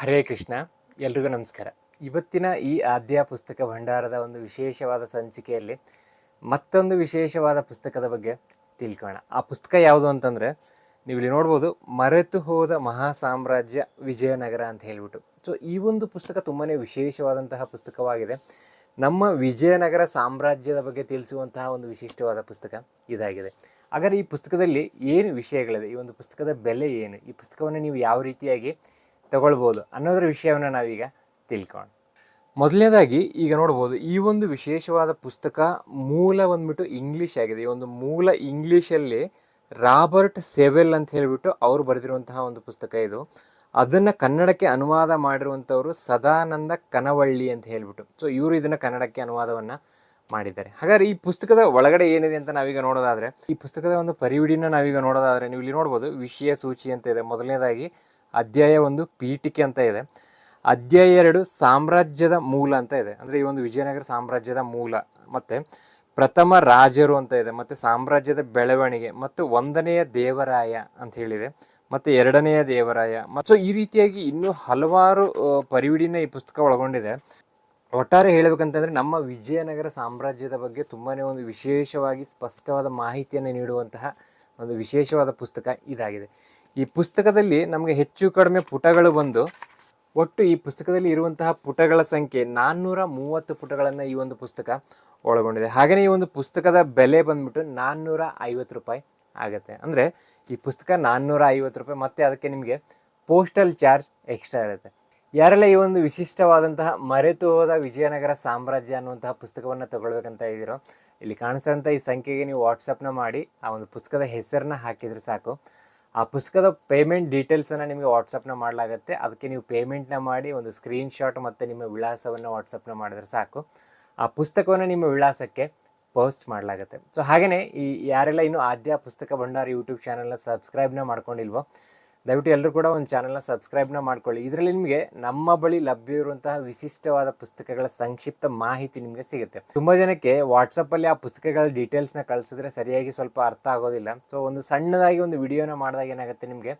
ಹರೇ ಕೃಷ್ಣ, ಎಲ್ರಿಗೂ ನಮಸ್ಕಾರ. ಇವತ್ತಿನ ಈ ಆದ್ಯ ಪುಸ್ತಕ ಭಂಡಾರದ ಒಂದು ವಿಶೇಷವಾದ ಸಂಚಿಕೆಯಲ್ಲಿ ಮತ್ತೊಂದು ವಿಶೇಷವಾದ ಪುಸ್ತಕದ ಬಗ್ಗೆ ತಿಳ್ಕೋಣ ಆ ಪುಸ್ತಕ ಯಾವುದು ಅಂತಂದರೆ ನೀವು ಇಲ್ಲಿ ನೋಡ್ಬೋದು, ಮರೆತು ಹೋದ ಮಹಾ ಸಾಮ್ರಾಜ್ಯ ವಿಜಯನಗರ ಅಂತ ಹೇಳ್ಬಿಟ್ಟು. ಸೊ ಈ ಒಂದು ಪುಸ್ತಕ ತುಂಬಾ ವಿಶೇಷವಾದಂತಹ ಪುಸ್ತಕವಾಗಿದೆ. ನಮ್ಮ ವಿಜಯನಗರ ಸಾಮ್ರಾಜ್ಯದ ಬಗ್ಗೆ ತಿಳಿಸುವಂತಹ ಒಂದು ವಿಶಿಷ್ಟವಾದ ಪುಸ್ತಕ ಇದಾಗಿದೆ. ಹಾಗಾದ್ರೆ ಈ ಪುಸ್ತಕದಲ್ಲಿ ಏನು ವಿಷಯಗಳಿದೆ? ಈ ಒಂದು ಪುಸ್ತಕದ ಬೆಲೆ ಏನು? ಈ ಪುಸ್ತಕವನ್ನು ನೀವು ಯಾವ ರೀತಿಯಾಗಿ ತಗೊಳ್ಬೋದು ಅನ್ನೋದ್ರ ವಿಷಯವನ್ನು ನಾವೀಗ ತಿಳ್ಕೊಂಡು ಮೊದಲನೇದಾಗಿ ಈಗ ನೋಡ್ಬೋದು, ಈ ಒಂದು ವಿಶೇಷವಾದ ಪುಸ್ತಕ ಮೂಲ ಬಂದ್ಬಿಟ್ಟು ಇಂಗ್ಲೀಷ್ ಆಗಿದೆ. ಈ ಒಂದು ಮೂಲ ಇಂಗ್ಲೀಷಲ್ಲಿ ರಾಬರ್ಟ್ ಸೆವೆಲ್ ಅಂತ ಹೇಳಿಬಿಟ್ಟು ಅವರು ಬರೆದಿರುವಂತಹ ಒಂದು ಪುಸ್ತಕ ಇದು. ಅದನ್ನು ಕನ್ನಡಕ್ಕೆ ಅನುವಾದ ಮಾಡಿರುವಂಥವರು ಸದಾನಂದ ಕನವಳ್ಳಿ ಅಂತ ಹೇಳಿಬಿಟ್ಟು. ಸೊ ಇವರು ಇದನ್ನು ಕನ್ನಡಕ್ಕೆ ಅನುವಾದವನ್ನು ಮಾಡಿದ್ದಾರೆ. ಹಾಗಾದ್ರೆ ಈ ಪುಸ್ತಕದ ಒಳಗಡೆ ಏನಿದೆ ಅಂತ ನಾವೀಗ ನೋಡೋದಾದ್ರೆ, ಈ ಪುಸ್ತಕದ ಒಂದು ಪರಿವಿಡಿನ ನಾವೀಗ ನೋಡೋದಾದ್ರೆ ನೀವು ಇಲ್ಲಿ ನೋಡ್ಬೋದು, ವಿಷಯ ಸೂಚಿ ಅಂತ ಇದೆ. ಮೊದಲನೇದಾಗಿ ಅಧ್ಯಾಯ ಒಂದು ಪೀಠಿಕೆ ಅಂತ ಇದೆ. ಅಧ್ಯಾಯ ಎರಡು ಸಾಮ್ರಾಜ್ಯದ ಮೂಲ ಅಂತ ಇದೆ. ಅಂದರೆ ಈ ಒಂದು ವಿಜಯನಗರ ಸಾಮ್ರಾಜ್ಯದ ಮೂಲ ಮತ್ತು ಪ್ರಥಮ ರಾಜರು ಅಂತ ಇದೆ. ಮತ್ತು ಸಾಮ್ರಾಜ್ಯದ ಬೆಳವಣಿಗೆ ಮತ್ತು ಒಂದನೆಯ ದೇವರಾಯ ಅಂತ ಹೇಳಿದೆ. ಮತ್ತು ಎರಡನೆಯ ದೇವರಾಯ ಮತ್ತು ಈ ರೀತಿಯಾಗಿ ಇನ್ನೂ ಹಲವಾರು ಪರಿವಿಡಿನ ಈ ಪುಸ್ತಕ ಒಳಗೊಂಡಿದೆ. ಒಟ್ಟಾರೆ ಹೇಳಬೇಕಂತಂದ್ರೆ ನಮ್ಮ ವಿಜಯನಗರ ಸಾಮ್ರಾಜ್ಯದ ಬಗ್ಗೆ ತುಂಬಾನೇ ಒಂದು ವಿಶೇಷವಾಗಿ ಸ್ಪಷ್ಟವಾದ ಮಾಹಿತಿಯನ್ನು ನೀಡುವಂತಹ ಒಂದು ವಿಶೇಷವಾದ ಪುಸ್ತಕ ಇದಾಗಿದೆ. ಈ ಪುಸ್ತಕದಲ್ಲಿ ನಮಗೆ ಹೆಚ್ಚು ಕಡಿಮೆ ಪುಟಗಳು ಬಂದು ಒಟ್ಟು ಈ ಪುಸ್ತಕದಲ್ಲಿ ಇರುವಂತಹ ಪುಟಗಳ ಸಂಖ್ಯೆ ನಾನ್ನೂರ ಮೂವತ್ತು ಪುಟಗಳನ್ನು ಈ ಒಂದು ಪುಸ್ತಕ ಒಳಗೊಂಡಿದೆ. ಹಾಗೆಯೇ ಈ ಒಂದು ಪುಸ್ತಕದ ಬೆಲೆ ಬಂದ್ಬಿಟ್ಟು ನಾನ್ನೂರ ಐವತ್ತು ರೂಪಾಯಿ ಆಗುತ್ತೆ. ಅಂದರೆ ಈ ಪುಸ್ತಕ ನಾನ್ನೂರ ಐವತ್ತು ರೂಪಾಯಿ ಮತ್ತೆ ಅದಕ್ಕೆ ನಿಮಗೆ ಪೋಸ್ಟಲ್ ಚಾರ್ಜ್ ಎಕ್ಸ್ಟ್ರಾ ಇರುತ್ತೆ. ಯಾರೆಲ್ಲ ಈ ಒಂದು ವಿಶಿಷ್ಟವಾದಂತಹ ಮರೆತು ಹೋದ ವಿಜಯನಗರ ಸಾಮ್ರಾಜ್ಯ ಅನ್ನುವಂತಹ ಪುಸ್ತಕವನ್ನು ತಗೊಳ್ಬೇಕಂತ ಇದ್ದೀರೋ, ಇಲ್ಲಿ ಕಾಣಿಸ್ತಂಥ ಈ ಸಂಖ್ಯೆಗೆ ನೀವು ವಾಟ್ಸಪ್ನ ಮಾಡಿ ಆ ಒಂದು ಪುಸ್ತಕದ ಹೆಸರನ್ನ ಹಾಕಿದರೆ ಸಾಕು. ಆ ಪುಸ್ತಕದ ಪೇಮೆಂಟ್ ಡೀಟೇಲ್ಸನ್ನು ನಿಮಗೆ ವಾಟ್ಸಪ್ನ ಮಾಡಲಾಗುತ್ತೆ. ಅದಕ್ಕೆ ನೀವು ಪೇಮೆಂಟ್ನ ಮಾಡಿ ಒಂದು ಸ್ಕ್ರೀನ್ಶಾಟ್ ಮತ್ತು ನಿಮ್ಮ ವಿಳಾಸವನ್ನು ವಾಟ್ಸಪ್ನ ಮಾಡಿದ್ರೆ ಸಾಕು. ಆ ಪುಸ್ತಕವನ್ನು ನಿಮ್ಮ ವಿಳಾಸಕ್ಕೆ ಪೋಸ್ಟ್ ಮಾಡಲಾಗುತ್ತೆ. ಸೊ ಹಾಗೆಯೇ ಈ ಯಾರೆಲ್ಲ ಇನ್ನೂ ಆದ್ಯ ಪುಸ್ತಕ ಭಂಡಾರ ಯೂಟ್ಯೂಬ್ ಚಾನಲ್ನ ಸಬ್ಸ್ಕ್ರೈಬ್ನ ಮಾಡ್ಕೊಂಡಿಲ್ವೋ ದಯವಿಟ್ಟು ಎಲ್ಲರೂ ಕೂಡ ಒಂದು ಚಾನಲ್ನ ಸಬ್ಸ್ಕ್ರೈಬ್ನ ಮಾಡ್ಕೊಳ್ಳಿ. ಇದರಲ್ಲಿ ನಿಮಗೆ ನಮ್ಮ ಬಳಿ ಲಭ್ಯ ಇರುವಂತಹ ವಿಶಿಷ್ಟವಾದ ಪುಸ್ತಕಗಳ ಸಂಕ್ಷಿಪ್ತ ಮಾಹಿತಿ ನಿಮಗೆ ಸಿಗುತ್ತೆ. ತುಂಬ ಜನಕ್ಕೆ ವಾಟ್ಸಪ್ಪಲ್ಲಿ ಆ ಪುಸ್ತಕಗಳ ಡೀಟೇಲ್ಸ್ನ ಕಳಿಸಿದ್ರೆ ಸರಿಯಾಗಿ ಸ್ವಲ್ಪ ಅರ್ಥ ಆಗೋದಿಲ್ಲ. ಸೊ ಒಂದು ಸಣ್ಣದಾಗಿ ಒಂದು ವಿಡಿಯೋನ ಮಾಡಿದಾಗ ಏನಾಗುತ್ತೆ ನಿಮಗೆ?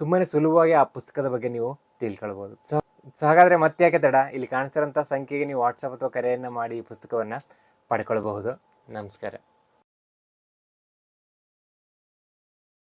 ತುಂಬಾ ಸುಲಭವಾಗಿ ಆ ಪುಸ್ತಕದ ಬಗ್ಗೆ ನೀವು ತಿಳ್ಕೊಳ್ಬೋದು. ಸೊ ಸೊ ಹಾಗಾದರೆ ಮತ್ತೆ ಯಾಕೆ ತಡ? ಇಲ್ಲಿ ಕಾಣಿಸ್ತಿರೋಂಥ ಸಂಖ್ಯೆಗೆ ನೀವು ವಾಟ್ಸಪ್ ಅಥವಾ ಕರೆಯನ್ನು ಮಾಡಿ ಈ ಪುಸ್ತಕವನ್ನು ಪಡ್ಕೊಳ್ಬಹುದು. ನಮಸ್ಕಾರ.